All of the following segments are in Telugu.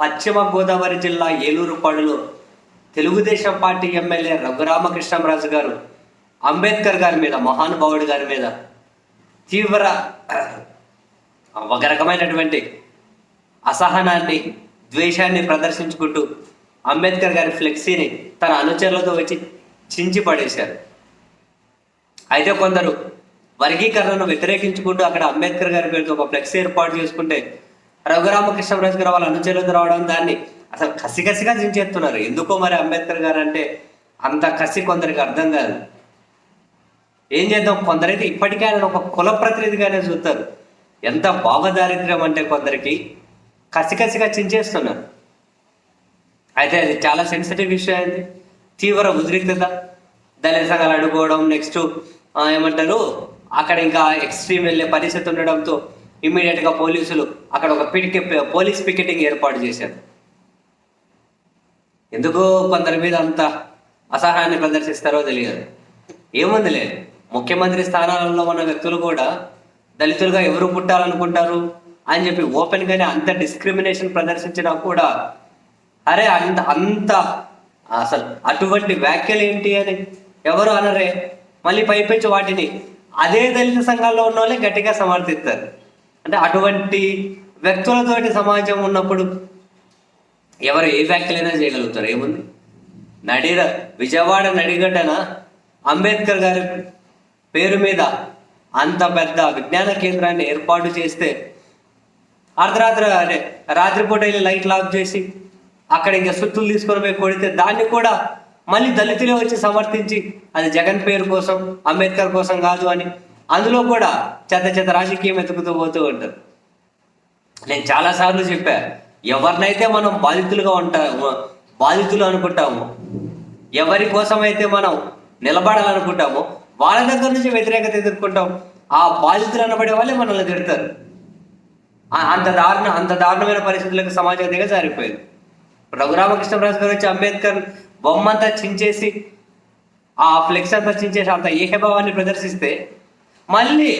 పశ్చిమ గోదావరి జిల్లా ఏలూరుపాడులో తెలుగుదేశం పార్టీ ఎమ్మెల్యే రఘురామకృష్ణరాజు గారు అంబేద్కర్ గారి మీద మహానుభావుడి గారి మీద తీవ్ర ఒక రకమైనటువంటి అసహనాన్ని ద్వేషాన్ని ప్రదర్శించుకుంటూ అంబేద్కర్ గారి ఫ్లెక్సీని తన అనుచరులతో వచ్చి చించి పడేశారు. అయితే కొందరు వర్గీకరణను వ్యతిరేకించుకుంటూ అక్కడ అంబేద్కర్ గారి పేరుతో ఒక ఫ్లెక్సీ ఏర్పాటు చేసుకుంటే రఘురామకృష్ణరాజు గారు వాళ్ళ అనుచరులు రావడం దాన్ని అసలు కసి కసిగా చించేస్తున్నారు. ఎందుకో మరి అంబేద్కర్ గారు అంటే అంత కసి కొందరికి అర్థం కాదు. ఏం చేద్దాం? కొందరైతే ఇప్పటికే ఆయన ఒక కుల ప్రతినిధిగానే చూస్తారు. ఎంత భావదారిద్ర్యం అంటే కొందరికి కసికసిగా చించేస్తున్నారు. అయితే అది చాలా సెన్సిటివ్ విషయం అయింది తీవ్ర ఉద్రిక్తత దళిత సంఘాలు అడుకోవడం నెక్స్ట్ ఏమంటారు? అక్కడ ఇంకా ఎక్స్ట్రీమ్ వెళ్ళే పరిస్థితి ఉండడంతో ఇమీడియట్గా పోలీసులు అక్కడ ఒక పిటికి పోలీస్ పికెటింగ్ ఏర్పాటు చేశారు. ఎందుకు కొందరి మీద అంత అసహాయాన్ని ప్రదర్శిస్తారో తెలియదు. ఏముంది లేదు ముఖ్యమంత్రి స్థానాలలో ఉన్న వ్యక్తులు కూడా దళితులుగా ఎవరు పుట్టాలనుకుంటారు అని చెప్పి ఓపెన్గానే అంత డిస్క్రిమినేషన్ ప్రదర్శించినా కూడా అరే అంత అంత అసలు అటువంటి వ్యాఖ్యలు ఏంటి అని ఎవరు అనరే? మళ్ళీ పైపించి వాటిని. అదే దళిత సంఘాల్లో ఉన్న వాళ్ళే గట్టిగా సమర్థిస్తారు. అంటే అటువంటి వ్యక్తులతోటి సమాజం ఉన్నప్పుడు ఎవరు ఏ వ్యాఖ్యలైనా చేయగలుగుతారు? ఏముంది? నడిర విజయవాడ నడిగడ్డన అంబేద్కర్ గారి పేరు మీద అంత పెద్ద విజ్ఞాన కేంద్రాన్ని ఏర్పాటు చేస్తే అర్ధరాత్రి అదే రాత్రిపూట వెళ్ళి లైట్ ఆఫ్ చేసి అక్కడ ఇంకా సుత్తులు తీసుకొని పోయి కొడితే దాన్ని కూడా మళ్ళీ దళితులే వచ్చి సమర్థించి అది జగన్ పేరు కోసం అంబేద్కర్ కోసం కాదు అని అందులో కూడా చెత్త చెత్త రాజకీయం ఎతుకుతూ పోతూ ఉంటారు నేను చాలా సార్లు చెప్పా ఎవరినైతే మనం బాధితులుగా ఉంటాము బాధితులు అనుకుంటాము ఎవరి కోసమైతే మనం నిలబడాలనుకుంటామో వాళ్ళ దగ్గర నుంచి వ్యతిరేకత ఎదుర్కొంటాం. ఆ బాధితులు అనబడే వాళ్ళే మనల్ని తిడతారు. అంత దారుణ అంత దారుణమైన పరిస్థితులకు సమాజం దగ్గర జారిపోయింది. రఘురామకృష్ణరాజు గారు వచ్చి అంబేద్కర్ బొమ్మంతా చించేసి ఆ ఫ్లెక్స్ అంతా చించేసి అంత ఏహభావాన్ని ప్రదర్శిస్తే మళ్ళీ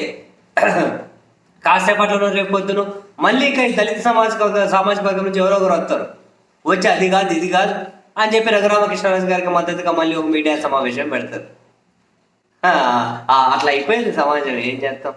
కాసేపట్లో రేపు పొద్దున మళ్ళీ ఇక దళిత సమాజ సామాజిక వర్గం నుంచి ఎవరో ఒకరు వస్తారు. వచ్చి అది కాదు ఇది కాదు అని చెప్పి రఘురామకృష్ణరాజు గారికి మద్దతుగా మళ్ళీ ఒక మీడియా సమావేశం పెడతారు. అట్లా అయిపోయింది సమాజం ఏం చేస్తాం?